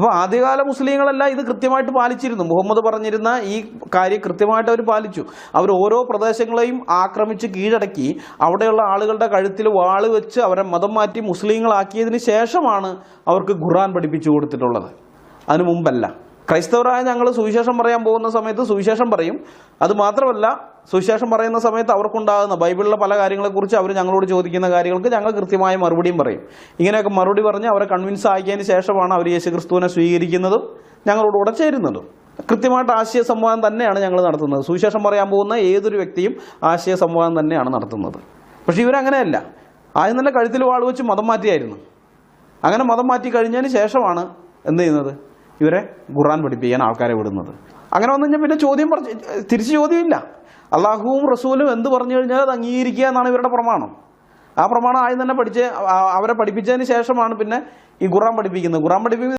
അപ്പോൾ ആദ്യകാല മുസ്ലിങ്ങളെല്ലാം ഇത് കൃത്യമായിട്ട് പാലിച്ചിരുന്നു. മുഹമ്മദ് പറഞ്ഞിരുന്ന ഈ കാര്യം കൃത്യമായിട്ട് അവർ പാലിച്ചു. അവർ ഓരോ പ്രദേശങ്ങളെയും ആക്രമിച്ച് കീഴടക്കി അവിടെയുള്ള ആളുകളുടെ കഴുത്തിൽ വാൾ വെച്ച് അവരെ മതം മാറ്റി മുസ്ലിങ്ങളാക്കിയതിന് ശേഷമാണ് അവർക്ക് ഖുർആൻ പഠിപ്പിച്ചു കൊടുത്തിട്ടുള്ളത്. അതിനു മുമ്പല്ല. ക്രൈസ്തവരായ ഞങ്ങൾ സുവിശേഷം പറയാൻ പോകുന്ന സമയത്ത് സുവിശേഷം പറയും. അത് മാത്രമല്ല സുവിശേഷം പറയുന്ന സമയത്ത് അവർക്കുണ്ടാകുന്ന ബൈബിളിലെ പല കാര്യങ്ങളെക്കുറിച്ച് അവർ ഞങ്ങളോട് ചോദിക്കുന്ന കാര്യങ്ങൾക്ക് ഞങ്ങൾ കൃത്യമായ മറുപടിയും പറയും. ഇങ്ങനെയൊക്കെ മറുപടി പറഞ്ഞ് അവരെ കൺവിൻസ് ആക്കിയതിന് ശേഷമാണ് അവർ യേശു ക്രിസ്തുവിനെ സ്വീകരിക്കുന്നതും ഞങ്ങളോടുകൂടെ ചേരുന്നതും. കൃത്യമായിട്ട് ആശയ സംവാദം തന്നെയാണ് ഞങ്ങൾ നടത്തുന്നത്. സുവിശേഷം പറയാൻ പോകുന്ന ഏതൊരു വ്യക്തിയും ആശയ സംവാദം തന്നെയാണ് നടത്തുന്നത്. പക്ഷേ ഇവരങ്ങനെയല്ല ആദ്യം തന്നെ കഴുത്തിൽ വാൾ വെച്ച് മതം മാറ്റിയായിരുന്നു. അങ്ങനെ മതം മാറ്റി കഴിഞ്ഞതിന് ശേഷമാണ് എന്ത് ചെയ്യുന്നത്? ഇവരെ ഖുർആൻ പഠിപ്പിക്കാൻ ആൾക്കാരെ വിടുന്നത്. അങ്ങനെ വന്നു കഴിഞ്ഞാൽ പിന്നെ ചോദ്യം പറഞ്ഞ് തിരിച്ച് ചോദ്യമില്ല. അള്ളാഹുവും റസൂലും എന്ത് പറഞ്ഞു കഴിഞ്ഞാൽ അത് അംഗീകരിക്കുക എന്നാണ് ഇവരുടെ പ്രമാണം. ആ പ്രമാണം ആദ്യം തന്നെ പഠിച്ച് അവരെ പഠിപ്പിച്ചതിന് ശേഷമാണ് പിന്നെ ഈ ഖുർആൻ പഠിപ്പിക്കുന്നത്. ഖുർആൻ പഠിപ്പിക്കുന്നത്